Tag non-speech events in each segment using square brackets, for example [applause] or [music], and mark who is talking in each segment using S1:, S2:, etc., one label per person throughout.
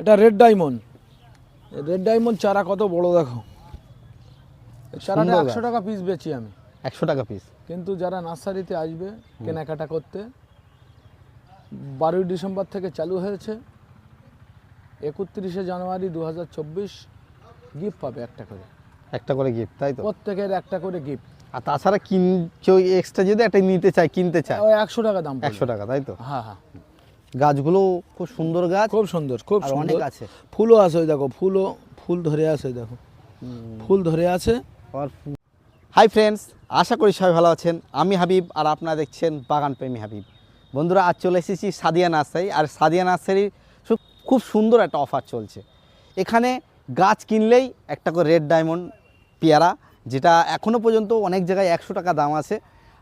S1: এটা red diamond red diamond চারা কত বড় দেখো। চারাটা একশো টাকা পিস বেচি আমি।
S2: একশো টাকা পিস
S1: কিন্তু যারা নার্সারিতে আসবে কেনাকাটা করতে বারোই ডিসেম্বর থেকে চালু হয়েছে। একত্রিশে জানুয়ারি দু হাজার চব্বিশ গিফট পাবে একটা করে।
S2: একটা করে গিফট তাই তো?
S1: প্রত্যেকের একটা করে গিফট
S2: আর তাছাড়া কিনছে এক্সট্রা যদি একটা নিতে চায় কিনতে চায়।
S1: ওই একশো টাকা দাম
S2: একশো টাকা তাই তো?
S1: হ্যাঁ হ্যাঁ।
S2: গাছগুলো খুব সুন্দর গাছ।
S1: খুব সুন্দর খুব সুন্দর।
S2: অনেক আছে।
S1: ফুলও আছে ওই দেখো ফুলও ফুল ধরে আছে ওই দেখো। ফুল ধরে আছে।
S2: আর হাই ফ্রেন্ডস আশা করি সবাই ভালো আছেন। আমি হাবিব আর আপনারা দেখছেন বাগান প্রেমী হাবিব। বন্ধুরা আজ চলে এসেছি সাদিয়া নার্সারি। আর সাদিয়া নার্সারির খুব সুন্দর একটা অফার চলছে। এখানে গাছ কিনলেই একটা করে রেড ডায়মন্ড পেয়ারা যেটা এখনও পর্যন্ত অনেক জায়গায় একশো টাকা দাম আছে।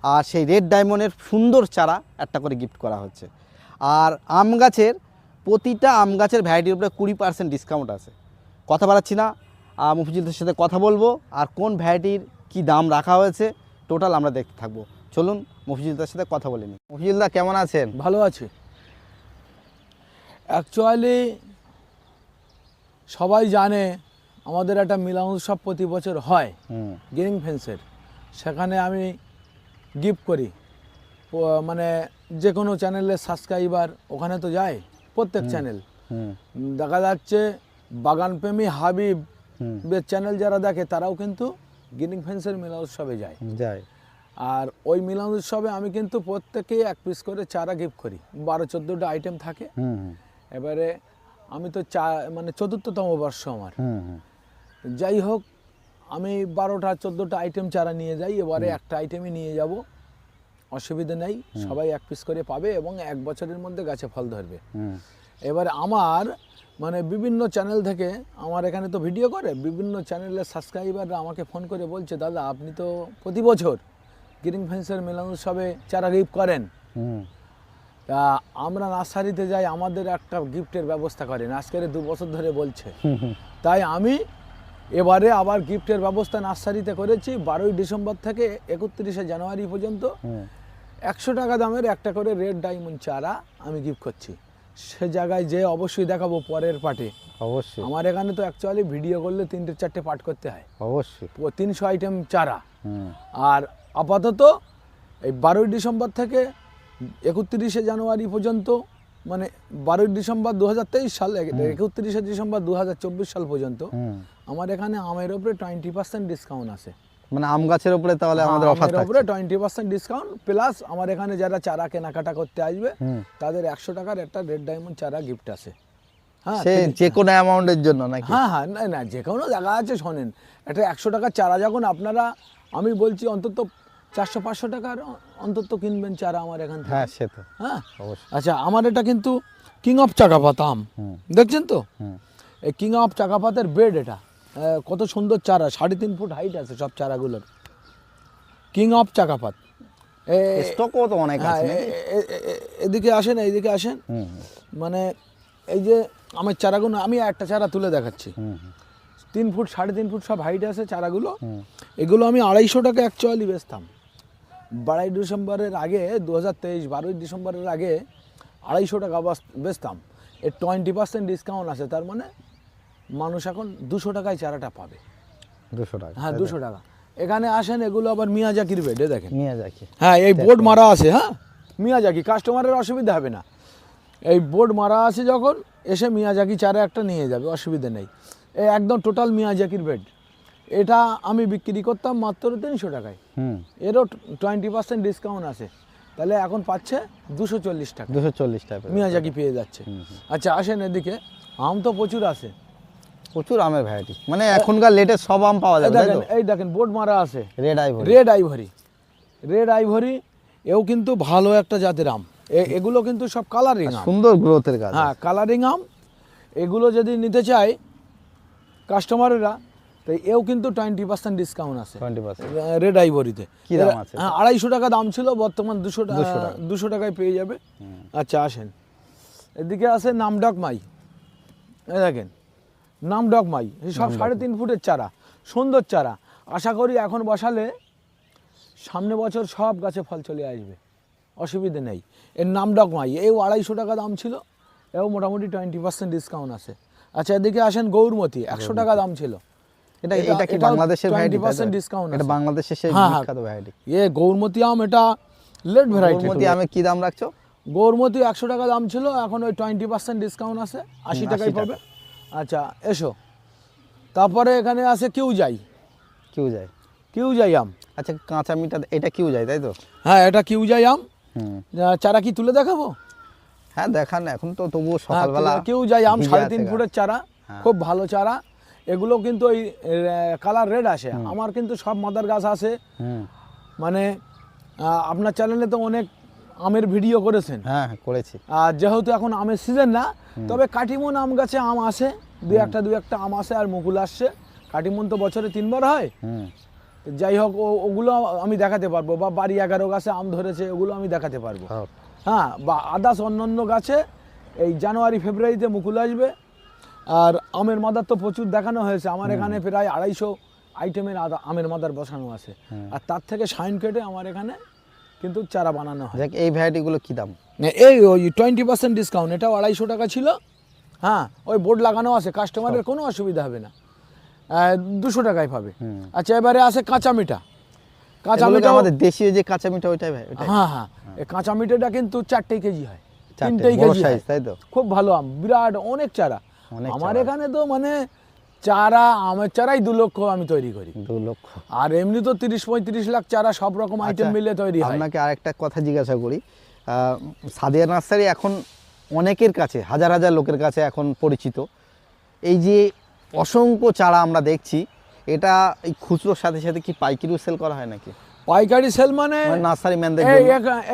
S2: আর সেই রেড ডায়মন্ডের সুন্দর চারা একটা করে গিফট করা হচ্ছে। আর আম গাছের প্রতিটা আম গাছের ভ্যারাইটির উপরে কুড়ি পার্সেন্ট ডিসকাউন্ট আছে। কথা বাড়াচ্ছি না। আর মুফিজুদ্দের সাথে কথা বলব আর কোন ভ্যারাইটির কি দাম রাখা হয়েছে টোটাল আমরা দেখতে থাকব। চলুন মফিজুদ্দার সাথে কথা বলে নিই। মফিজুল্লাহ কেমন আছেন?
S1: ভালো আছে। অ্যাকচুয়ালি সবাই জানে আমাদের একটা মিলন উৎসব প্রতি বছর হয় গেরিং ফেন্সের সেখানে আমি গিফট করি। মানে যে কোনো চ্যানেলের সাবস্ক্রাইবার ওখানে তো যায় প্রত্যেক চ্যানেল দেখা যাচ্ছে বাগানপ্রেমী হাবিব চ্যানেল যারা দেখে তারাও কিন্তু গিনিং ফেন্সের মিলন উৎসবে যায়।
S2: যাই
S1: আর ওই মিলন উৎসবে আমি কিন্তু প্রত্যেকে এক পিস করে চারা গিফট করি। বারো চোদ্দোটা আইটেম থাকে। এবারে আমি তো চা মানে চতুর্থতম বর্ষ আমার। যাই হোক আমি বারোটা চোদ্দোটা আইটেম চারা নিয়ে যাই এবারে একটা আইটেমই নিয়ে যাব। অসুবিধা নেই সবাই এক পিস করে পাবে এবং এক বছরের মধ্যে গাছে ফল ধরবে। এবারে আমার মানে বিভিন্ন চ্যানেল থেকে আমার এখানে তো ভিডিও করে বিভিন্ন চ্যানেলের সাবস্ক্রাইবাররা আমাকে ফোন করে বলছে দাদা আপনি তো প্রতি বছর গ্রিন ফেন্সের মেলান উৎসবে চারা গিফট করেন। তা আমরা নার্সারিতে যাই আমাদের একটা গিফটের ব্যবস্থা করেন আজকের দু বছর ধরে বলছে। তাই আমি এবারে আবার গিফটের ব্যবস্থা নার্সারিতে করেছি বারোই ডিসেম্বর থেকে একত্রিশে জানুয়ারি পর্যন্ত। একশো টাকা দামের একটা করে রেড ডায়মন্ড চারা আমি গিফট করছি। সে জায়গায় যে অবশ্যই দেখাবো পরের পার্টে
S2: অবশ্যই।
S1: আমার এখানে তো অ্যাকচুয়ালি ভিডিও করলে তিনটে চারটে পার্ট করতে হয়।
S2: অবশ্যই।
S1: তিনশো আইটেম চারা। আর আপাতত এই বারোই ডিসেম্বর থেকে একত্রিশে জানুয়ারি পর্যন্ত মানে বারোই ডিসেম্বর দু হাজার তেইশ সাল একত্রিশে ডিসেম্বর দু হাজার চব্বিশ সাল পর্যন্ত আমার এখানে আমের উপরে টোয়েন্টি পার্সেন্ট ডিসকাউন্ট আছে।
S2: মানে আম গাছের উপরে তাহলে আমাদের অফার
S1: আমের উপরে টোয়েন্টি পার্সেন্ট ডিসকাউন্ট প্লাস আমার এখানে যারা চারা কেনাকাটা করতে আসবে তাদের একশো টাকার একটা রেড ডায়মন্ড চারা গিফট আছে। হ্যাঁ
S2: সে যে কোনো অ্যামাউন্টের জন্য নাকি?
S1: হ্যাঁ হ্যাঁ না না যে কোনো জায়গা আছে শোনেন একটা একশো টাকার চারা যখন আপনারা আমি বলছি অন্তত চারশো পাঁচশো টাকার অন্তত কিনবেন চারা আমার এখান থেকে।
S2: হ্যাঁ সে তো।
S1: হ্যাঁ? আচ্ছা আমার এটা কিন্তু কিং অফ চাকাপাত আম। দেখছেন তো? এই কিং অফ চাকাপাতের বেড এটা। কত সুন্দর চারা সাড়ে তিন ফুট হাইট আছে সব চারাগুলোর। King of চাকাপাত।
S2: স্টকও তো অনেক
S1: হ্যাঁ
S2: আছে
S1: এদিকে আসেন এইদিকে আসেন। মানে এই যে আমার চারাগুলো আমি একটা চারা তুলে দেখাচ্ছি। তিন ফুট সাড়ে তিন ফুট সব হাইট আছে চারাগুলো। এগুলো আমি আড়াইশো টাকা অ্যাকচুয়ালি বেচতাম। বারোই ডিসেম্বরের আগে দু হাজার তেইশ বারোই ডিসেম্বরের আগে আড়াইশো টাকা বেচতাম। এর টোয়েন্টি পার্সেন্ট ডিসকাউন্ট আছে তার মানে মানুষ এখন দুশো টাকায় চারাটা পাবে।
S2: দুশো টাকা
S1: হ্যাঁ দুশো টাকা। এখানে আসেন এগুলো আবার মিয়াজাকির বেডে দেখেন।
S2: নিয়ে যাকি
S1: হ্যাঁ এই বোর্ড মারা আছে হ্যাঁ? মিয়াজাকি কাস্টমারের অসুবিধা হবে না। এই বোর্ড মারা আছে যখন এসে মিয়াজাকি চারা একটা নিয়ে যাবে অসুবিধা নেই। এই একদম টোটাল মিয়াজাকির বেড এটা আমি বিক্রি করতাম মাত্র তিনশো টাকায়।
S2: হুম।
S1: এরও টোয়েন্টি পার্সেন্ট ডিসকাউন্ট আছে। তাহলে এখন পাচ্ছে দুশো চল্লিশ টাকা।
S2: দুশো চল্লিশ টাইপের
S1: মিয়াজাকি পেয়ে যাচ্ছে। আচ্ছা আসেন এদিকে। আম তো প্রচুর আছে।
S2: প্রচুর আমের ভ্যারাইটি মানে এখনকার লেটেস্ট সব আম পাওয়া যায়
S1: দেখেন এই দেখেন বোর্ড মারা আছে।
S2: Red ivory
S1: red ivory red ivory এও কিন্তু ভালো একটা জাতের আম। এগুলো কিন্তু সব কালারিং আম।
S2: সুন্দর গ্রোথের গাছ।
S1: হ্যাঁ কালারিং আম। এগুলো যদি নিতে চায় কাস্টমারেরা তো এও কিন্তু টোয়েন্টি পার্সেন্ট ডিসকাউন্ট আছে।
S2: টোয়েন্টি পার্সেন্ট
S1: রেড আইভরিতে
S2: কি দাম আছে?
S1: হ্যাঁ আড়াইশো টাকা দাম ছিল বর্তমান দুশো
S2: 200
S1: টাকা
S2: টাকা।
S1: দুশো টাকায় পেয়ে যাবে। আচ্ছা আসেন। এদিকে আছে নামডক মাই। দেখেন। নামডক মাই এই সব সাড়ে তিন ফুটের চারা সুন্দর চারা। আশা করি এখন বসালে সামনে বছর সব গাছে ফল চলে আসবে অসুবিধে নেই। এর নাম ডকমাই এও আড়াইশো টাকা দাম ছিল এও মোটামুটি টোয়েন্টি পার্সেন্ট ডিসকাউন্ট আছে। আচ্ছা এদিকে আসেন গৌরমতি একশো টাকা দাম ছিল।
S2: এটা
S1: এটা-
S2: কি বাংলাদেশের ভ্যারাইটি
S1: 20% discount
S2: এটা বাংলাদেশের সেই
S1: হ্যাঁ।
S2: বিখ্যাত ভ্যারাইটি
S1: এ গৌরমতি আম এটা লেট ভ্যারাইটি
S2: গৌরমতি আমে কি দাম রাখছো?
S1: গৌরমতি একশো টাকা দাম ছিল এখন ওই টোয়েন্টি পার্সেন্ট ডিসকাউন্ট আছে আশি টাকাই
S2: 80 টাকা।
S1: পাবে। আচ্ছা এসো। তারপরে এখানে আছে কেউ যাই।
S2: কেউ যায়।
S1: কেউ যাই আম।
S2: আচ্ছা কাঁচা মিটা এটা কেউ যায় তাই তো?
S1: হ্যাঁ এটা কেউ যাই আম। চারা কি তুলে দেখাবো?
S2: হ্যাঁ দেখান এখন তো তবুও
S1: হ্যাঁ,
S2: সকালবেলা
S1: কেউ যাই আম সাড়ে তিন ফুটের চারা
S2: হ্যাঁ।
S1: খুব ভালো চারা। এগুলো কিন্তু ওই কালার রেড আসে। আমার কিন্তু সব মাদার গাছ আছে মানে আপনার চ্যানেলে তো অনেক আমের ভিডিও করেছেন।
S2: হ্যাঁ হ্যাঁ করেছি।
S1: আর যেহেতু এখন আমের সিজন না তবে কাটিমন আম গাছে আম আসে দু একটা দু একটা আম আসে আর মুকুল আসছে। কাটিমন তো বছরে তিনবার হয়। যাই হোক ওগুলো আমি দেখাতে পারব বা বাড়ি এগারো গাছে আম ধরেছে ওগুলো আমি দেখাতে পারব।
S2: হ্যাঁ।
S1: হ্যাঁ বা আদার্স অন্যান্য গাছে এই জানুয়ারি ফেব্রুয়ারিতে মুকুল আসবে। আর আমের মাদার তো প্রচুর দেখানো হয়েছে আমার এখানে প্রায় আড়াইশো আইটেমের আমের মাদার বসানো আছে। আর তার থেকে সাইন কেটে আমার এখানে কিন্তু চারা বানানো হয়।
S2: দেখ এই ভ্যারাইটিগুলো কি দাম?
S1: এই ওই টোয়েন্টি পার্সেন্ট ডিসকাউন্ট এটাও আড়াইশো টাকা ছিল। হ্যাঁ ওই বোর্ড লাগানো আছে কাস্টমারের কোনো অসুবিধা হবে না। দুশো টাকায় পাবে। আচ্ছা এবারে আছে কাঁচা মিঠা। কাঁচা মিঠা
S2: আমাদের দেশীয় যে কাঁচা মিঠা ওইটাই ভাই
S1: হ্যাঁ হ্যাঁ। এই কাঁচা মিঠাটা কিন্তু চারটেই কেজি হয়। তিনটেই কেজি
S2: তাই তো?
S1: খুব ভালো আম বিরাট অনেক চারা। আমার এখানে তো মানে চারা আমের চারাই দু লক্ষ আমি তৈরি করি।
S2: দু লক্ষ।
S1: আর এমনি তো তিরিশ পঁয়ত্রিশ লাখ চারা সব রকম আইটেম
S2: আচ্ছা,
S1: মিলে তৈরি হয়।
S2: আপনাকে আরেকটা কথা জিজ্ঞাসা করি। সাদিয়া নার্সারি এখন অনেকের কাছে হাজার হাজার লোকের কাছে এখন পরিচিত। এই যে অসংখ্য চারা আমরা দেখছি এটা এই খুচরোর সাথে সাথে কি পাইকিরিও সেল করা হয় নাকি?
S1: পাইকারি সেল মানে?
S2: নার্সারি ম্যানদের
S1: এই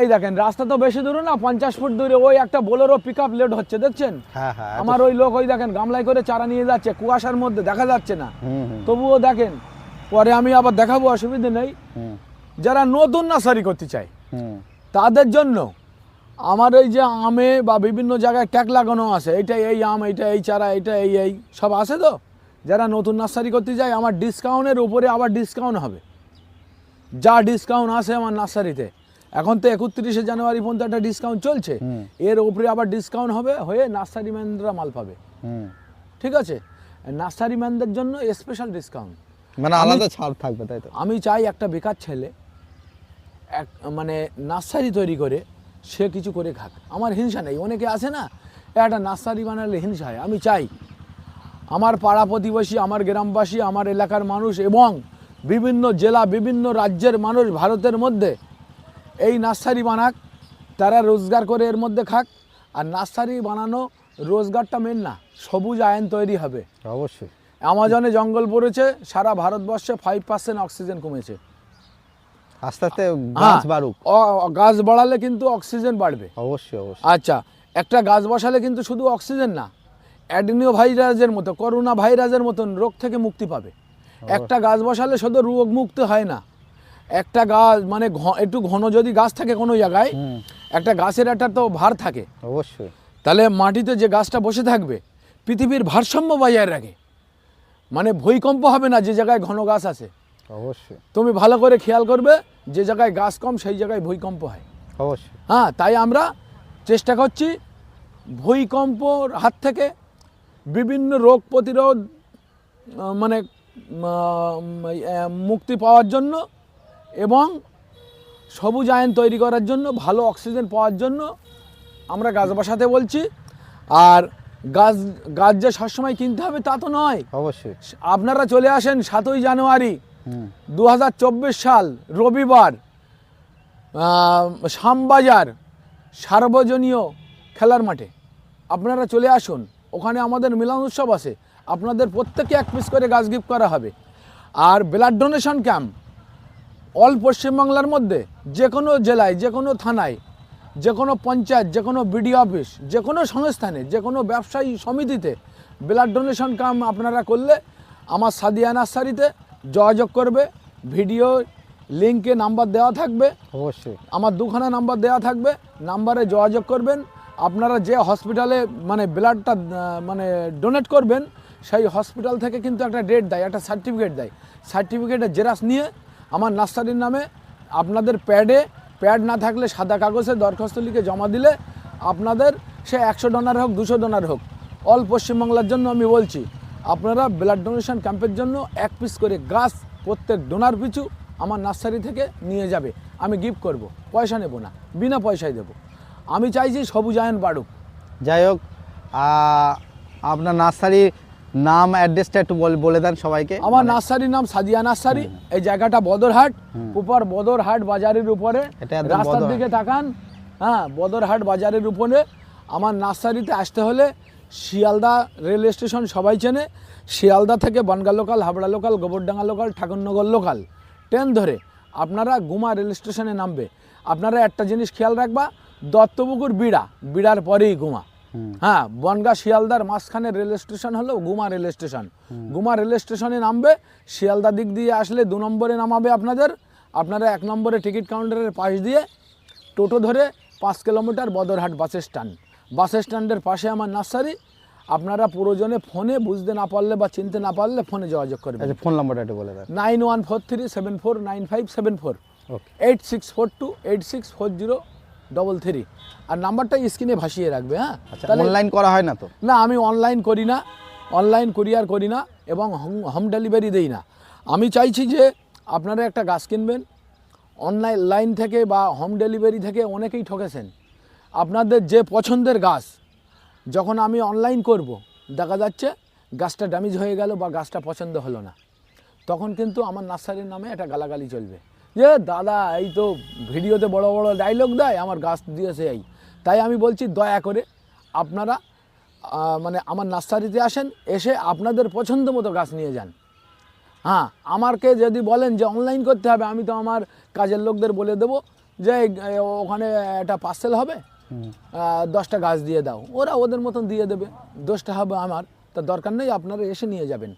S1: এই দেখেন রাস্তা তো বেশি দূরে না পঞ্চাশ ফুট দূরে। ওই একটা বোলেরো পিক আপ লেট হচ্ছে দেখছেন?
S2: হ্যাঁ হ্যাঁ
S1: আমার ওই লোক ওই দেখেন গামলায় করে চারা নিয়ে যাচ্ছে কুয়াশার মধ্যে দেখা যাচ্ছে না। তবুও দেখেন পরে আমি আবার দেখাবো অসুবিধা নেই। যারা নতুন নার্সারি করতে চায় তাদের জন্য আমার এই যে আমে বা বিভিন্ন জায়গায় ট্যাগ লাগানো আছে এইটা এই আম এইটা এই চারা এইটা এই এই সব আছে তো? যারা নতুন নার্সারি করতে যায় আমার ডিসকাউন্টের উপরে আবার ডিসকাউন্ট হবে। যা ডিসকাউন্ট আছে আমার নার্সারিতে এখন তো একত্রিশে জানুয়ারি পর্যন্ত একটা ডিসকাউন্ট চলছে। এর উপরে আবার ডিসকাউন্ট হবে হয়ে নার্সারি ম্যানরা মাল পাবে। ঠিক আছে? নার্সারি ম্যানদের জন্য স্পেশাল ডিসকাউন্ট
S2: মানে আলাদা ছাড় থাকবে তাই তো?
S1: আমি চাই একটা বেকার ছেলে এক মানে নার্সারি তৈরি করে সে কিছু করে খাক। আমার হিংসা নেই। অনেকে আছে না একটা নার্সারি বানালে হিংসা হয়। আমি চাই। আমার পাড়া প্রতিবেশী আমার গ্রামবাসী আমার এলাকার মানুষ এবং বিভিন্ন জেলা বিভিন্ন রাজ্যের মানুষ ভারতের মধ্যে এই নার্সারি বানাক তারা রোজগার করে এর মধ্যে খাক। আর নার্সারি বানানো রোজগারটা মেন না সবুজ আয়ন তৈরি হবে।
S2: অবশ্যই।
S1: অ্যামাজনে জঙ্গল পড়েছে সারা ভারতবর্ষে ফাইভ পার্সেন্ট অক্সিজেন কমেছে।
S2: আস্তে আস্তে গাছ
S1: হ্যাঁ,
S2: বাড়ুক।
S1: অ- গাছ বাড়ালে কিন্তু অক্সিজেন বাড়বে।
S2: অবশ্যই অবশ্যই।
S1: আচ্ছা একটা গাছ বসালে কিন্তু শুধু অক্সিজেন না অ্যাডেনিও ভাইরাসের মতো করোনা ভাইরাসের মতন রোগ থেকে মুক্তি পাবে। একটা গাছ বসালে শুধু রোগ মুক্ত হয় না। একটা গাছ মানে একটু ঘন যদি গাছ থাকে কোনো জায়গায় একটা গাছের একটা তো ভার থাকে।
S2: অবশ্যই।
S1: তাহলে মাটিতে যে গাছটা বসে থাকবে পৃথিবীর ভারসাম্য বজায় রাখে। মানে ভূমিকম্প হবে না যে জায়গায় ঘন গাছ আছে।
S2: অবশ্যই।
S1: তুমি ভালো করে খেয়াল করবে যে জায়গায় গাছ কম সেই জায়গায় ভূমিকম্প হয়।
S2: অবশ্যই।
S1: হ্যাঁ তাই আমরা চেষ্টা করছি ভূমিকম্পর হাত থেকে বিভিন্ন রোগ প্রতিরোধ মানে মুক্তি পাওয়ার জন্য এবং সবুজ আয়ন তৈরি করার জন্য ভালো অক্সিজেন পাওয়ার জন্য আমরা গাছ বসাতে বলছি। আর গাছ গাছ যে সবসময় কিনতে হবে তা তো নয়।
S2: অবশ্যই।
S1: আপনারা চলে আসেন সাতই জানুয়ারি দু সাল রবিবার শ্যামবাজার সার্বজনীয় খেলার মাঠে। আপনারা চলে আসুন ওখানে আমাদের মিলন উৎসব আছে। আপনাদের প্রত্যেকে এক পিস করে গাছ গিফট করা হবে। আর ব্লাড ডোনেশন ক্যাম্প অল পশ্চিমবাংলার মধ্যে যে কোনো জেলায় যে কোনো থানায় যে কোনো পঞ্চায়েত যে কোনো বিডি অফিস যে কোনো সংস্থানে যে কোনো ব্যবসায়ী সমিতিতে ব্লাড ডোনেশন ক্যাম্প আপনারা করলে আমার সাদিয়া নার্সারিতে যোগাযোগ করবে ভিডিও লিঙ্কে নাম্বার দেওয়া থাকবে
S2: অবশ্যই।
S1: আমার দুখানা নাম্বার দেওয়া থাকবে নাম্বারে যোগাযোগ করবেন আপনারা যে হসপিটালে মানে ব্লাডটা মানে ডোনেট করবেন সেই হসপিটাল থেকে কিন্তু একটা ডেট দেয়, একটা সার্টিফিকেট দেয়। সার্টিফিকেটের জেরাক্স নিয়ে আমার নার্সারির নামে আপনাদের প্যাডে প্যাড না থাকলে সাদা কাগজে দরখাস্ত লিখে জমা দিলে আপনাদের সে একশো ডোনার হোক, দুশো ডোনার হোক। অল পশ্চিমবাংলার জন্য আমি বলছি, আপনারা ব্লাড ডোনেশন ক্যাম্পের জন্য এক পিস করে গাছ, প্রত্যেক ডোনার পিছু আমার নার্সারি থেকে নিয়ে যাবে। আমি গিফট করব, পয়সা নেব না, বিনা পয়সায় দেবো। আমি চাইছি সবুজ আয়ন বাড়ুক।
S2: যাই হোক আপনার নার্সারির নাম অ্যাড্রেসটা একটু বল- দেন সবাইকে।
S1: আমার নার্সারির নাম সাদিয়া নার্সারি। এই জায়গাটা বদরহাট উপর বদরহাট বাজারের উপরে।
S2: এটা
S1: রাস্তার দিকে তাকান। হ্যাঁ বদরহাট বাজারের উপরে। আমার নার্সারিতে আসতে হলে শিয়ালদা রেল স্টেশন সবাই চেনে। শিয়ালদা থেকে Bongaon local Habra local Gobardanga local Thakurnagar local. Train ধরে আপনারা গুমা রেল স্টেশনে নামবে। আপনারা একটা জিনিস খেয়াল রাখবা দত্তপুকুর বিড়া। বিড়ার পরেই গুমা। হ্যাঁ বনগা শিয়ালদার মাঝখানে রেল স্টেশন হলো Guma rail station. Guma rail স্টেশনে নামবে শিয়ালদা দিক দিয়ে আসলে দু নম্বরে নামাবে আপনাদের। আপনারা এক নম্বরে টিকিট কাউন্টারের পাশ দিয়ে টোটো ধরে পাঁচ kilometre Badarhat bus stand. Bus স্ট্যান্ডের পাশে আমার নার্সারি। আপনারা প্রয়োজনে ফোনে বুঝতে না পারলে বা চিনতে না পারলে ফোনে যোগাযোগ করবেন।
S2: আচ্ছা ফোন নাম্বারটা একটু বলে দেন।
S1: Nine one four three seven four nine five seven four.
S2: Okay.
S1: Eight six four two eight six four zero double three আর নাম্বারটা স্ক্রিনে ভাসিয়ে রাখবে হ্যাঁ?
S2: আচ্ছা অনলাইন করা হয় না তো?
S1: না আমি অনলাইন করি না। অনলাইন কুরিয়ার করি না এবং হোম ডেলিভারি দেই না। আমি চাইছি যে আপনারা একটা গাছ কিনবেন। অনলাইন লাইন থেকে বা হোম ডেলিভারি থেকে অনেকেই ঠকেছেন। আপনাদের যে পছন্দের গাছ যখন আমি অনলাইন করব দেখা যাচ্ছে গাছটা ড্যামেজ হয়ে গেল বা গাছটা পছন্দ হলো না। তখন কিন্তু আমার নার্সারির নামে একটা গালাগালি চলবে। যে দাদা এই তো ভিডিওতে বড় বড় ডায়লগ দেয় আমার গাছ দিয়েছে এই। তাই আমি বলছি দয়া করে আপনারা মানে আমার নার্সারিতে আসেন এসে আপনাদের পছন্দ মতো গাছ নিয়ে যান। হ্যাঁ আমাকে যদি বলেন যে অনলাইন করতে হবে আমি তো আমার কাজের লোকদের বলে দেবো যে ওখানে একটা পার্সেল হবে দশটা গাছ দিয়ে দাও। ওরা ওদের মতন দিয়ে দেবে দশটা হবে আমার তা দরকার নেই আপনারা এসে নিয়ে যাবেন।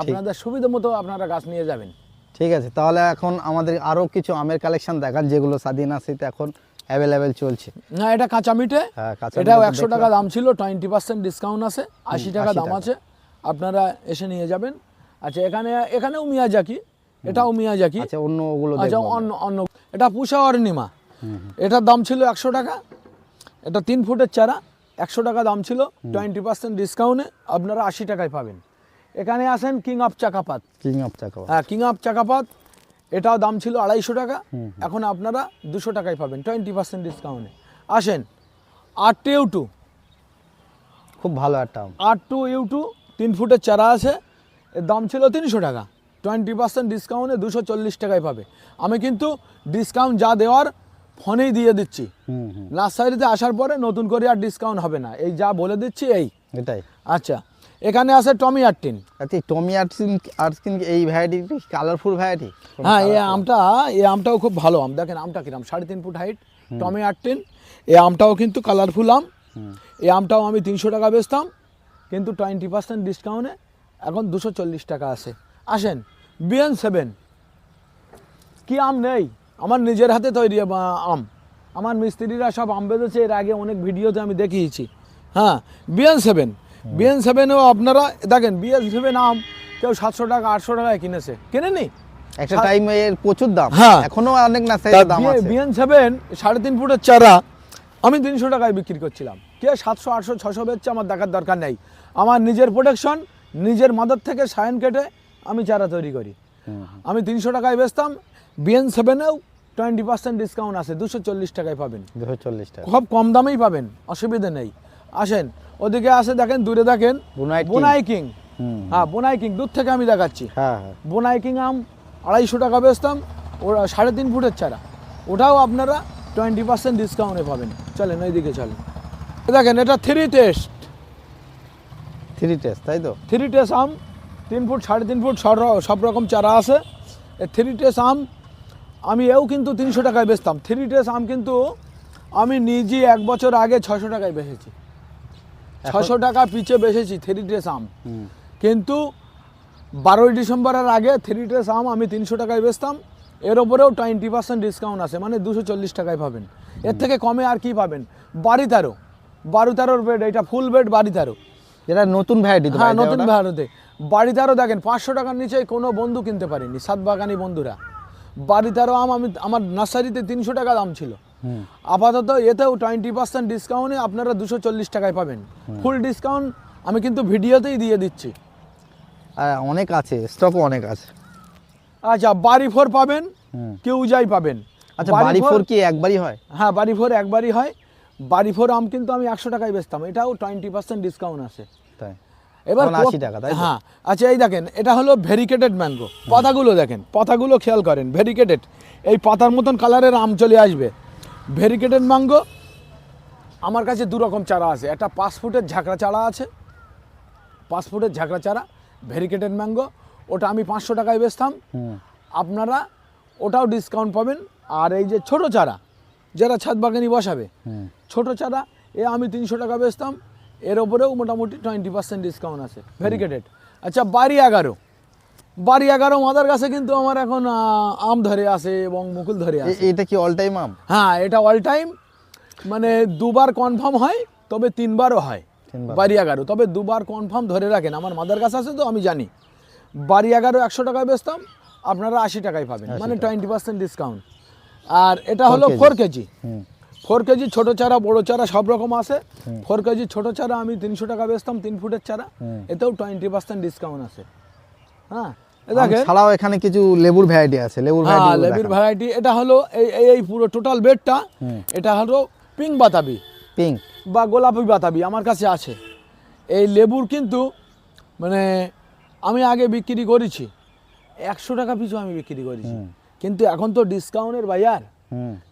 S1: আপনাদের সুবিধা মতো আপনারা গাছ নিয়ে যাবেন।
S2: ঠিক আছে তাহলে এখন আমাদের আরও কিছু আমের কালেকশন দেখান যেগুলো সাদিয়া নার্সারিতে এখন অ্যাভেলেবেল চলছে।
S1: না এটা কাঁচা মিঠে
S2: হ্যাঁ,
S1: এটাও একশো টাকা দাম ছিল টোয়েন্টি পার্সেন্ট ডিসকাউন্ট আছে আশি টাকা দাম আছে আপনারা এসে নিয়ে যাবেন। আচ্ছা এখানে এখানেও মিয়াজাকি এটাও মিয়াজাকি।
S2: আচ্ছা অন্য ওগুলো
S1: আচ্ছা অন্য অন্য এটা পুষা অর্ণিমা এটার দাম ছিল একশো টাকা এটা তিন ফুটের চারা একশো টাকা দাম ছিল টোয়েন্টি পার্সেন্ট ডিসকাউন্টে আপনারা আশি টাকায় পাবেন। এখানে আসেন king of Chakapat
S2: king of Chakapat
S1: হ্যাঁ কিং অফ চাকাপাত এটাও দাম ছিল আড়াইশো টাকা। এখন আপনারা দুশো টাকায় পাবেন টোয়েন্টি পার্সেন্ট ডিসকাউন্টে আসেন আর টু ইউ টু।
S2: খুব ভালো একটা
S1: আর টু ইউ টু তিন ফুটের চারা আছে এর দাম ছিল তিনশো টাকা। টোয়েন্টি পার্সেন্ট ডিসকাউন্টে দুশো চল্লিশ টাকায় পাবে। আমি কিন্তু ডিসকাউন্ট যা দেওয়ার ফোনেই দিয়ে দিচ্ছি। নার্সারিতে আসার পরে নতুন করে আর ডিসকাউন্ট হবে না। এই যা বলে দিচ্ছি এই।
S2: এটাই।
S1: আচ্ছা। এখানে আছে টমি আটটিন
S2: আচ্ছা টমি আর্টসিন আর্টসিন এই ভ্যারাইটি কালারফুল ভ্যারাইটি
S1: হ্যাঁ এই আমটা এই আমটাও খুব ভালো আম। দেখেন আমটা কিরাম সাড়ে তিন ফুট হাইট টমি আটটিন এই আমটাও কিন্তু কালারফুল আম। এই আমটাও আমি তিনশো টাকা বেচতাম কিন্তু টোয়েন্টি পার্সেন্ট ডিসকাউন্টে এখন দুশো চল্লিশ টাকা আছে। আসেন বিএন সেভেন কি আম নেই? আমার নিজের হাতে তৈরি আম আমার মিস্ত্রিরা সব আম বেঁধেছে এর আগে অনেক ভিডিওতে আমি দেখিয়েছি। হ্যাঁ বিএন সেভেন বিএন সেভেনেও আপনারা দেখেন বিএন সেভেন আম কেউ সাতশো টাকা আটশো টাকায় কিনেছে। কেনেনি
S2: একটা টাইম এর প্রচুর দাম।
S1: হ্যাঁ।
S2: এখনও অনেক নার্সারিতে দাম আছে।
S1: বিএন সেভেন সাড়ে তিন ফুটের চারা আমি তিনশো টাকায় বিক্রি করছিলাম। কে সাতশো আটশো ছশো বেচছে আমার দেখার দরকার নেই। আমার নিজের প্রোটেকশন নিজের মাদার থেকে সায়ন কেটে আমি চারা তৈরি করি। আমি তিনশো টাকায় বেচতাম বিএন সেভেনেও টোয়েন্টি পার্সেন্ট ডিসকাউন্ট আছে দুশো চল্লিশ টাকায় পাবেন।
S2: দুশো চল্লিশ টাকা।
S1: খুব কম দামেই পাবেন অসুবিধা নেই। আসেন ওদিকে আসে দেখেন দূরে দেখেন
S2: বুনাই
S1: কিং। হ্যাঁ বোনাই কিং দূর থেকে আমি দেখাচ্ছি।
S2: হ্যাঁ হ্যাঁ।
S1: বোনাই কিং আম আড়াইশো টাকা বেচতাম ওরা সাড়ে তিন ফুটের চারা। ওটাও আপনারা টোয়েন্টি পার্সেন্ট ডিসকাউন্টে পাবেন। চলেন ওইদিকে চলেন। দেখেন এটা থ্রি টেস্ট
S2: থ্রি টেস্ট তাই তো?
S1: থ্রি টেস্ট আম তিন ফুট সাড়ে তিন ফুট সব রকম চারা আছে। থ্রি টেস্ট আম আমি এও কিন্তু তিনশো টাকায় বেচতাম। থ্রি টেস্ট আম কিন্তু আমি নিজে এক বছর আগে ছশো টাকায় বেচেছি। ছশো টাকা পিছে বেচেছি থ্রি টেস্ট আম। কিন্তু বারোই ডিসেম্বরের আগে থ্রি ট্রেস আম আমি তিনশো টাকায় বেচতাম। এর ওপরেও টোয়েন্টি পার্সেন্ট ডিসকাউন্ট আছে মানে দুশো চল্লিশ টাকায় পাবেন। এর থেকে কমে আর কি পাবেন? বাড়ি তেরো বারো তেরোর বেড এটা ফুল বেড বাড়ি তেরো
S2: যেটা নতুন ভ্যারাইটি
S1: হ্যাঁ নতুন? ভারতে বাড়ি তেরো দেখেন পাঁচশো টাকার নিচে কোনো বন্ধু কিনতে পারেনি সাত বাগানি বন্ধুরা। বাড়ি তেরো আম আমি আমার নার্সারিতে তিনশো টাকা দাম ছিল। আপাতত এতেও টোয়েন্টি পার্সেন্ট ডিসকাউন্টে আপনারা দুশো চল্লিশ টাকায় পাবেন। ফুল ডিসকাউন্ট আমি কিন্তু ভিডিওতেই দিয়ে দিচ্ছি।
S2: অনেক আছে স্টকও অনেক আছে।
S1: আচ্ছা বাড়ি ফোর পাবেন কেউ যাই পাবেন।
S2: আচ্ছা বাড়ি ফোর কি একবারই হয়?
S1: হ্যাঁ বাড়ি ফোর একবারই হয়। বাড়ি ফোর আম কিন্তু আমি একশো টাকায় বেচতাম এটাও টোয়েন্টি পার্সেন্ট ডিসকাউন্ট আছে।
S2: তাই।
S1: এবার
S2: 80 টাকা, তাই
S1: হ্যাঁ আচ্ছা এই দেখেন এটা হলো ভেরিকেটেড ম্যাঙ্গো পাতাগুলো দেখেন পাতাগুলো খেয়াল করেন ভেরিকেটেড এই পাতার মতন কালারের আম চলে আসবে। Variegated mango. আমার কাছে দু রকম চারা আছে। একটা পাঁচ ফুটের ঝাঁকড়া চারা আছে। পাঁচ ফুটের ঝাঁকড়া চারা ভেরিকেটেড ম্যাঙ্গো। ওটা আমি পাঁচশো টাকায় বেচতাম। আপনারা ওটাও ডিসকাউন্ট পাবেন। আর এই যে ছোট চারা যারা ছাদ বাগানি বসাবে ছোট চারা এ আমি তিনশো টাকা বেচতাম। এর ওপরেও মোটামুটি টোয়েন্টি পার্সেন্ট ডিসকাউন্ট আছে। ভেরিকেটেড। আচ্ছা বাড়ি এগারো। বাড়ি এগারো মাদার কাছে কিন্তু আমার এখন আম ধরে আছে এবং মুকুল ধরে আছে।
S2: এটা কি অল টাইম আম?
S1: হ্যাঁ এটা অল টাইম মানে দুবার কনফার্ম হয় তবে তিনবারও হয়। বাড়ি এগারো তবে দুবার কনফার্ম ধরে রাখেন। আমার মাদার কাছে আছে তো আমি জানি। বাড়ি এগারো একশো টাকায় বেচতাম আপনারা আশি টাকায় পাবেন। মানে টোয়েন্টি পার্সেন্ট ডিসকাউন্ট আর এটা হলো ফোর কেজি। ফোর কেজি ছোটো চারা বড় চারা সব রকম আছে। ফোর কেজি ছোটো চারা আমি তিনশো টাকা বেচতাম তিন ফুটের চারা। এতেও টোয়েন্টি পার্সেন্ট ডিসকাউন্ট আছে। হ্যাঁ?
S2: ছাড়াও এখানে কিছু লেবুর ভ্যারাইটি আছে লেবুর
S1: হ্যাঁ
S2: ভ্যারাইটি
S1: লেবির ভ্যারাইটি এটা হলো এই এই- পুরো টোটাল বেডটা এটা হলো পিঙ্ক বাতাবি।
S2: পিঙ্ক
S1: বা গোলাপি বাতাবি আমার কাছে আছে। এই লেবুর কিন্তু মানে আমি আগে বিক্রি করেছি। একশো টাকা পিছু আমি বিক্রি করেছি। কিন্তু এখন তো ডিসকাউন্টের বাজার।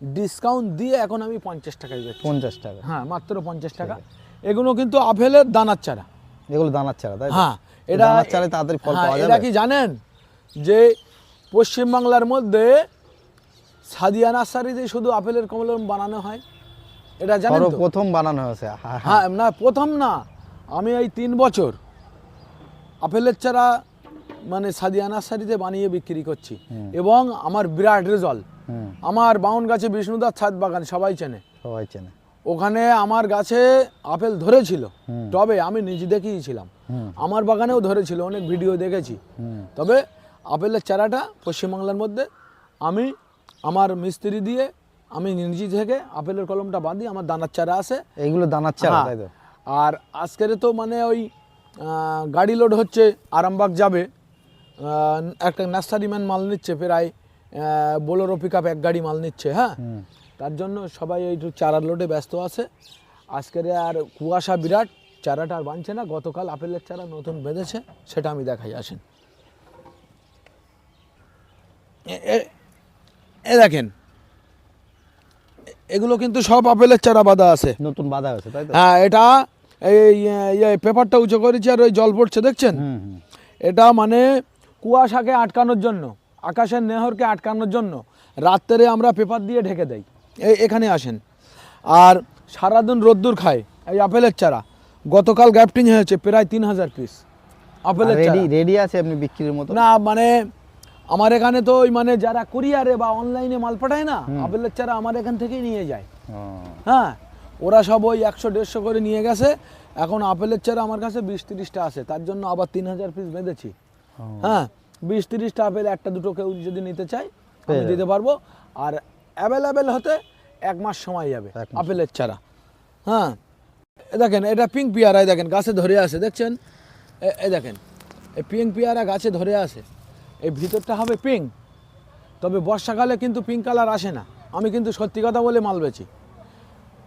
S1: ডিসকাউন্ট দিয়ে এখন আমি পঞ্চাশ টাকায় বেচছি।
S2: পঞ্চাশ টাকা।
S1: হ্যাঁ মাত্র পঞ্চাশ টাকা। এগুলো কিন্তু আপেলের দানার চারা।
S2: এগুলো দানার চারা তাই
S1: হ্যাঁ এটা
S2: তাড়াতাড়ি ফল
S1: হ্যাঁ,
S2: পাওয়া
S1: কি জানেন যে পশ্চিমবাংলার মধ্যে সাদিয়া নার্সারিতে শুধু আপেলের কমলম বানানো হয়? এটা জানেন তো?
S2: প্রথম বানানো হয়েছে। হ্যাঁ,
S1: না প্রথম না। আমি এই তিন বছর আপেলের চারা মানে সাদিয়া নার্সারিতে বানিয়ে বিক্রি করছি। এবং আমার বিরাট রেজল্ট
S2: হুম।
S1: আমার বাউন গাছে বিষ্ণুদার ছাদ বাগান সবাই চেনে।
S2: সবাই চেনে।
S1: ওখানে আমার গাছে আপেল ধরেছিল। তবে আমি নিজে
S2: দেখিয়েছিলাম
S1: আমার বাগানেও ধরেছিল অনেক ভিডিও দেখেছি। তবে আপেলের চারাটা পশ্চিমবাংলার মধ্যে আমি আমার মিস্ত্রি দিয়ে আমি নিজে থেকে আপেলের কলমটা বাঁধি আমার দানার চারা আছে।
S2: এইগুলো দানার চারা
S1: হ্যাঁ। আর আজকের তো মানে ওই গাড়ি লোড হচ্ছে আরামবাগ যাবে। একটা নার্সারিম্যান মাল নিচ্ছে প্রায় বোলোরো পিক এক গাড়ি মাল নিচ্ছে হ্যাঁ। তার জন্য সবাই একটু চারা লোডে ব্যস্ত আছে। আজকের আর কুয়াশা বিরাট চারাটা আর বানছে না। গতকাল আপেলের চারা নতুন বেঁধেছে সেটা আমি দেখাই আসেন। এ- দেখেন এগুলো কিন্তু সব আপেলের চারা বাঁধা আছে।
S2: নতুন বাঁধা আছে তাই তো?
S1: হ্যাঁ এটা এই পেপারটা উঁচু করেছি আর ওই জল পড়ছে দেখছেন? এটা মানে কুয়াশাকে আটকানোর জন্য আকাশের নেহরকে আটকানোর জন্য রাত্রে আমরা পেপার দিয়ে ঢেকে দেই। এখানে আসেন। আর সারাদিন রোদ্দুর খায় এই আপেলের চারা। গতকাল গ্যাপটিং হয়েছে প্রায় তিন হাজার পিস আপেলের
S2: রেডি রেডি আছে আপনি বিক্রির মতো?
S1: না মানে আমার এখানে তো ওই মানে যারা কুরিয়ারে বা অনলাইনে মাল পাঠায় না আপেলের চারা আমার এখান থেকেই নিয়ে যায়। হ্যাঁ ওরা সব ওই একশো দেড়শো করে নিয়ে গেছে। এখন আপেলের চারা আমার কাছে বিশ তিরিশটা আছে। তার জন্য আবার তিন হাজার পিস বেঁধেছি। হ্যাঁ বিশ তিরিশটা আপেল একটা দুটো কেউ যদি নিতে চায় আমি দিতে পারব। আর অ্যাভেলেবেল হতে এক মাস সময় যাবে আপেলের চারা। হ্যাঁ। এ দেখেন এটা পিঙ্ক পেয়ারায় দেখেন গাছে ধরে আছে দেখছেন? এ- দেখেন এই পিঙ্ক পেয়ারা গাছে ধরে আছে। এই ভিতরটা হবে পিঙ্ক তবে বর্ষাকালে কিন্তু পিঙ্ক কালার আসে না। আমি কিন্তু সত্যি কথা বলে মাল বেচি।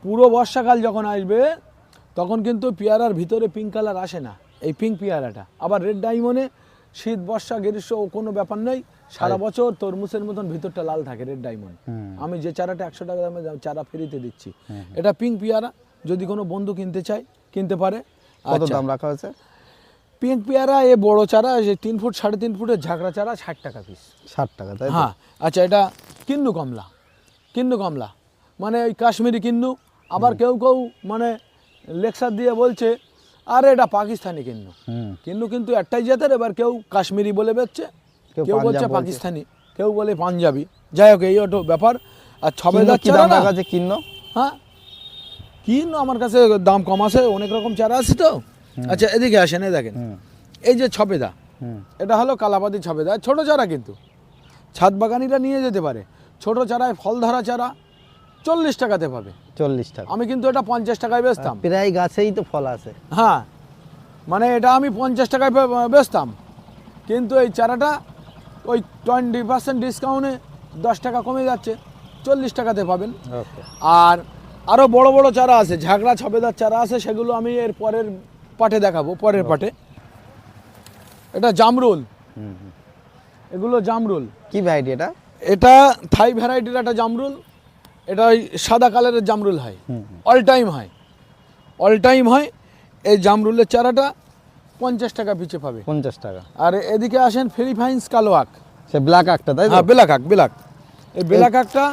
S1: পুরো বর্ষাকাল যখন আসবে তখন কিন্তু পেয়ারার ভিতরে পিঙ্ক কালার আসে না এই পিঙ্ক পেয়ারাটা। আবার রেড ডায়মন্ডে শীত বর্ষা গ্রীষ্ম ও কোনো ব্যাপার নেই। সারা বছর তরমুজের মতন ভিতরটা লাল থাকে রেড ডায়মন্ড আমি যে চারাটা একশো টাকা দামে চারা ফ্রিতে দিচ্ছি। এটা পিঙ্ক পিয়ারা যদি কোনো বন্ধু কিনতে চায় কিনতে পারে।
S2: কত
S1: আচ্ছা।
S2: দাম রাখা হয়েছে?
S1: পিঙ্ক পেয়ারা এ বড় চারা যে তিন ফুট সাড়ে তিন ফুটের ঝাঁকড়া চারা ষাট টাকা পিস
S2: ষাট টাকা তাই
S1: হ্যাঁ। আচ্ছা এটা কিন্নু কমলা। কিন্নু কমলা। মানে ওই কাশ্মীরি কিন্নু। আবার কেউ কেউ মানে লেকচার দিয়ে বলছে আরে এটা পাকিস্তানি কিন্নু। কিন্নু কিন্তু একটাই জাতের এবার কেউ কাশ্মীরি বলে বেচছে।
S2: কেউ
S1: বলছে। পাকিস্তানি কেউ বলে পাঞ্জাবি। যাই হোক এই ওটো ব্যাপার। আর ছবেদার
S2: কি
S1: চারা
S2: দাম
S1: না?
S2: আছে কিন্ন?
S1: হ্যাঁ? কিন্নু আমার কাছে দাম কম আছে অনেক রকম চারা আছে তো। আচ্ছা এদিকে আসেন এই দেখেন। এই যে ছবেদা এটা হলো কালাপাতি ছবেদা ছোট চারা কিন্তু। ছাদ বাগানিরা নিয়ে যেতে পারে। ছোট চারায় ফল ধরা চারা চল্লিশ টাকাতে পাবে।
S2: চল্লিশ টাকা।
S1: আমি কিন্তু এটা পঞ্চাশ টাকায় বেচতাম।
S2: প্রায় গাছেই তো ফল আছে।
S1: হ্যাঁ। মানে এটা আমি পঞ্চাশ টাকায় বেচতাম। কিন্তু এই চারাটা ওই টোয়েন্টি পার্সেন্ট ডিসকাউন্টে দশ টাকা কমে যাচ্ছে চল্লিশ টাকাতে পাবেন। আর আরও বড় বড় চারা আছে ঝাগড়া ছবেদার চারা আছে সেগুলো আমি এর পরের পাটে দেখাবো পরের পাটে। এটা জামরুল। এগুলো জামরুল।
S2: কি ভ্যারাইটি এটা?
S1: এটা থাই ভ্যারাইটির একটা জামরুল। এটা ওই সাদা কালারের জামরুল হয়। অল টাইম হয় অল টাইম হয় এই জামরুলের চারাটা পঞ্চাশ টাকা পিছে পাবে।
S2: পঞ্চাশ টাকা।
S1: আর এদিকে আসেন ফিলিপাইন্স কালো আখ।
S2: সে ব্ল্যাক একটা তাই
S1: হ্যাঁ বেলাক আখ বেলাক এই বেলাক আখটা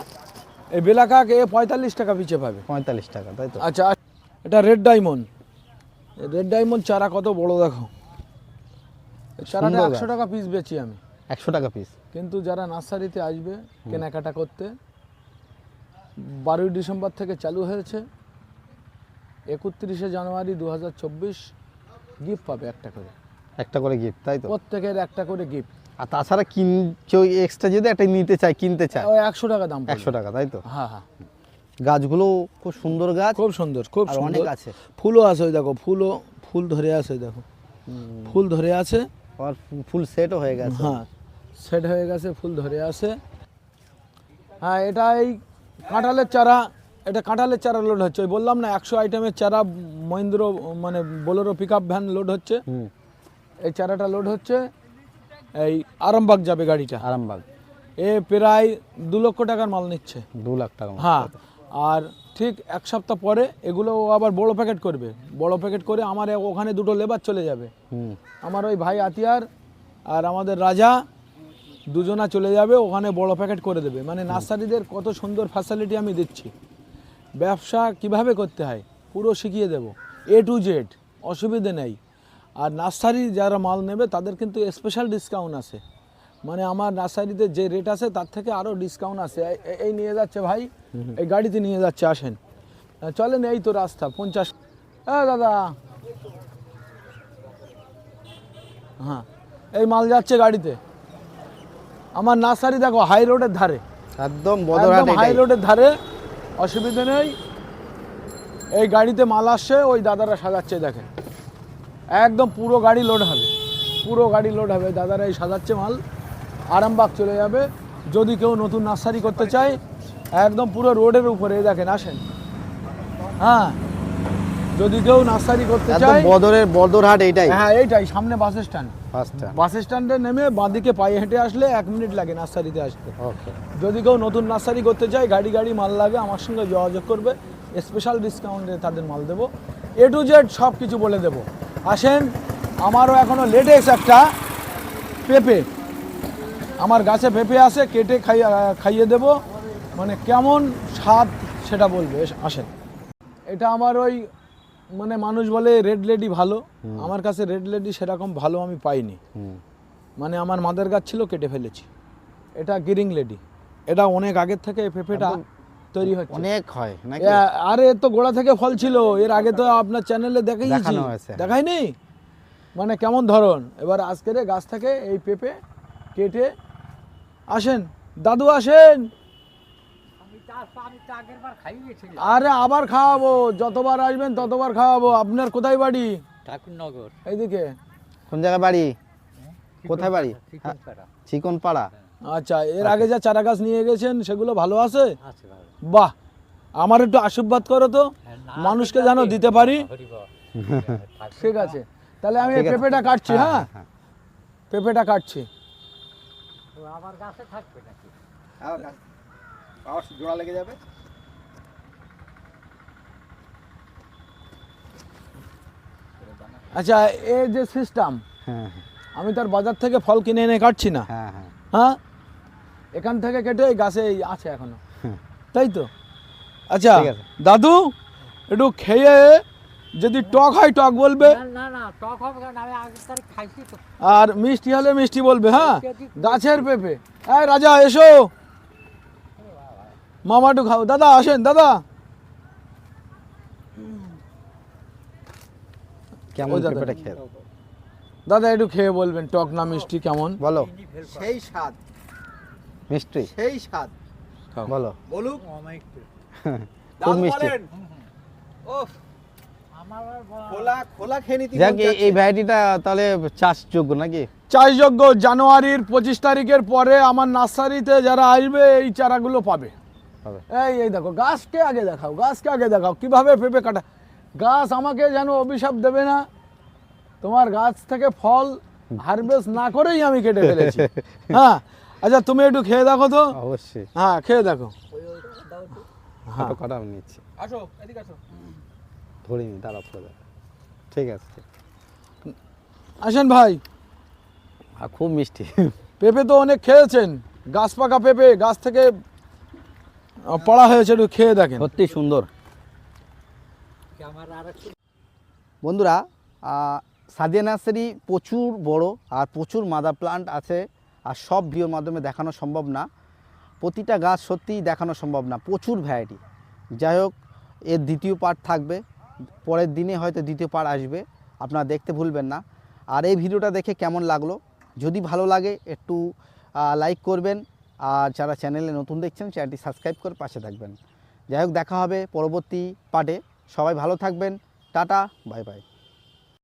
S1: এই বেলাক আখ এ পঁয়তাল্লিশ টাকা পিছে পাবে।
S2: পঁয়তাল্লিশ টাকা তাই তো?
S1: আচ্ছা এটা রেড ডায়মন্ড রেড ডায়মন্ড চারা কত বড় দেখো। চারাটা একশো। টাকা পিস বেচি আমি।
S2: একশো টাকা পিস
S1: কিন্তু যারা নার্সারিতে আসবে কেনাকাটা করতে বারোই ডিসেম্বর থেকে চালু হয়েছে। একত্রিশে জানুয়ারি দু হাজার চব্বিশ গিফট পাবে একটা করে।
S2: একটা করে গিফট তাই তো?
S1: প্রত্যেকের একটা করে গিফট
S2: আর তাছাড়া কিন কেউ এক্সট্রা যদি একটা নিতে চায় কিনতে চায়
S1: ওই একশো টাকা দাম।
S2: একশো টাকা তাই তো?
S1: হ্যাঁ হ্যাঁ।
S2: গাছগুলো খুব সুন্দর গাছ।
S1: খুব সুন্দর খুব
S2: অনেক আছে।
S1: ফুলও আছে ওই দেখো ফুলও ফুল ধরে আছে দেখো। ফুল ধরে আছে।
S2: আর ফুল সেটও হয়ে গেছে।
S1: হ্যাঁ সেট হয়ে গেছে ফুল ধরে আছে। হ্যাঁ এটা এই কাঁঠালের চারা। এটা কাঁঠালের চারা লোড হচ্ছে। ওই বললাম না একশো আইটেমের চারা মহেন্দ্র মানে Bolero pickup van load হচ্ছে এই চারাটা লোড হচ্ছে এই আরামবাগ যাবে গাড়িটা।
S2: আরামবাগ।
S1: এ প্রায় দু লক্ষ টাকার মাল নিচ্ছে।
S2: দু লাখ টাকা
S1: হ্যাঁ আর ঠিক এক সপ্তাহ পরে এগুলো ও আবার বড় প্যাকেট করবে। বড় প্যাকেট করে আমার ওখানে দুটো লেবার চলে যাবে। আমার ওই ভাই আতিয়ার আর আমাদের রাজা দুজনা চলে যাবে ওখানে বড় প্যাকেট করে দেবে। মানে নার্সারিদের কত সুন্দর ফ্যাসিলিটি আমি দিচ্ছি। ব্যবসা কীভাবে করতে হয় পুরো শিখিয়ে দেব। এ টু জেড অসুবিধে নেই। আর নার্সারি যারা মাল নেবে তাদের কিন্তু স্পেশাল ডিসকাউন্ট আছে। মানে আমার নার্সারিতে যে রেট আছে তার থেকে আরও ডিসকাউন্ট আছে। এই- নিয়ে যাচ্ছে ভাই এই গাড়িতে নিয়ে যাচ্ছে আসেন। চলেন এই তো রাস্তা পঞ্চাশ। হ্যাঁ দাদা। হ্যাঁ এই মাল যাচ্ছে গাড়িতে। আমার নার্সারি দেখো হাই রোডের ধারে।
S2: একদম
S1: হাই রোডের ধারে। অসুবিধে নেই। এই গাড়িতে মাল আসছে, ওই দাদারা সাজাচ্ছে, দেখেন। একদম পুরো গাড়ি লোড হবে। পুরো গাড়ি লোড হবে দাদারা এই সাজাচ্ছে মাল। আরামবাগ চলে যাবে। যদি কেউ নতুন নার্সারি করতে চায়, একদম পুরো রোডের উপরে দেখেন, আসেন। হ্যাঁ যদি কেউ নার্সারি করতে চায়
S2: বদরের বদরহাট এইটাই।
S1: হ্যাঁ এইটাই সামনে বাস স্ট্যান্ড। বাস স্ট্যান্ডে। নেমে বাঁদিকে পায়ে হেঁটে আসলে এক মিনিট লাগে নার্সারিতে আসতে।
S2: ওকে।
S1: যদি কেউ নতুন নার্সারি করতে চায় গাড়ি গাড়ি মাল লাগে আমার সঙ্গে যোগাযোগ করবে। স্পেশাল ডিসকাউন্টে তাদের মাল দেবো। এ টু জেড সব কিছু বলে দেবো। আসেন আমারও এখনও লেটেস্ট একটা পেঁপে। আমার গাছে পেঁপে আছে কেটে খাইয়ে খাইয়ে দেবো। মানে কেমন স্বাদ সেটা বলবে। আসেন। এটা আমার ওই মানে মানুষ বলে রেড লেডি ভালো। আমার কাছে রেড লেডি সেরকম ভালো আমি পাইনি। মানে আমার মাদের গাছ ছিল কেটে ফেলেছি। এটা গিরিং লেডি এটা অনেক আগের থেকে পেঁপেটা তৈরি হচ্ছে।
S2: অনেক হয় নাকি?
S1: আরে এর তো গোড়া থেকে ফল ছিল। এর আগে তো আপনার চ্যানেলে দেখাইছি। দেখাইনি? মানে কেমন ধরন? এবার আজকের গাছ থেকে এই পেঁপে কেটে আসেন। দাদু আসেন। আরে আবার খাওয়াবো যতবার আসবেন ততবার খাওয়াবো। আপনার কোথায় বাড়ি?
S3: ঠাকুরনগর।
S1: এইদিকে।
S2: কোন জায়গায় বাড়ি? কোথায় বাড়ি? হ্যাঁ, চিকন পাড়া
S1: আচ্ছা এর আগে যা চারা গাছ নিয়ে গেছেন সেগুলো ভালো আছে? বাহ আমার একটু আশীর্বাদ করো তো।
S3: হ্যাঁ,
S1: মানুষকে যেন দিতে পারি। ঠিক আছে। তাহলে আমি এই পেঁপেটা কাটছি হ্যাঁ
S2: হ্যাঁ?
S1: পেঁপেটা কাটছি।
S3: আমার কাছে থাকবে নাকি?
S2: জোড়া লেগে যাবে।
S1: আচ্ছা এই যে সিস্টেম
S2: হ্যাঁ
S1: আমি তার বাজার থেকে ফল কিনে এনে কাটছি না?
S2: হ্যাঁ হ্যাঁ।
S1: হ্যাঁ? এখান থেকে কেটে এই গাছে আছে
S2: এখনও।
S1: তাই তো? আচ্ছা দাদু একটু খেয়ে যদি টক হয় টক বলবে।
S3: না না না টক হবে কারণ আমি আগের তারিখ খাইছি তো।
S1: আর মিষ্টি হলে মিষ্টি বলবে হ্যাঁ? গাছের পেঁপে। হ্যাঁ রাজা এসো। মামা একটু খাও। দাদা আসেন দাদা।
S2: কেমন
S1: দাদা।
S2: পেঁপেটা খেয়ে
S1: দাদা একটু খেয়ে বলবেন টক না মিষ্টি কেমন?
S2: বলো।
S4: সেই স্বাদ।
S2: মিষ্টি?
S4: সেই স্বাদ।
S2: বলো।
S4: বলুক।
S2: খুব মিষ্টি। এই- ভ্যারাইটিটা তাহলে চাষযোগ্য নাকি?
S1: চাষযোগ্য জানুয়ারির পঁচিশ তারিখের পরে আমার নার্সারিতে যারা আসবে এই চারাগুলো পাবে। এই এই দেখো গাছকে আগে দেখাও গাছকে আগে দেখাও কীভাবে পেঁপে কাটা। গাছ আমাকে যেন অভিশাপ দেবে না তোমার গাছ থেকে ফল হারভেস্ট না করেই আমি কেটে ফেলেছি। [laughs] হ্যাঁ আচ্ছা তুমি একটু খেয়ে দেখো তো।
S2: অবশ্যই।
S1: হ্যাঁ খেয়ে দেখো। হ্যাঁ।
S2: ফটো কাটা আমি নিচ্ছি।
S1: আসো এদিকে আসো।
S2: ধরিনি দাঁড়া ফটো ঠিক আছে
S1: আসেন ভাই।
S2: আর খুব মিষ্টি।
S1: পেঁপে তো অনেক খেয়েছেন। গাছ পাকা পেঁপে গাছ থেকে পড়া হয়েছে একটু খেয়ে দেখেন।
S2: সত্যি সুন্দর।
S3: আর
S2: বন্ধুরা সাদিয়া নার্সারি প্রচুর বড় আর প্রচুর মাদার প্লান্ট আছে আর সব ভিডিওর মাধ্যমে দেখানো সম্ভব না। প্রতিটা গাছ সত্যিই দেখানো সম্ভব না প্রচুর ভ্যারাইটি যাই হোক এর দ্বিতীয় পার্ট থাকবে পরের দিনে হয়তো দ্বিতীয় পার্ট আসবে আপনারা দেখতে ভুলবেন না। আর এই ভিডিওটা দেখে কেমন লাগল? যদি ভালো লাগে একটু লাইক করবেন। আর যারা চ্যানেলে নতুন দেখছেন, চ্যানেলটি সাবস্ক্রাইব করে পাশে থাকবেন। যাই হোক, দেখা হবে পরবর্তী পার্টে। সবাই ভালো থাকবেন। Tata, bye bye.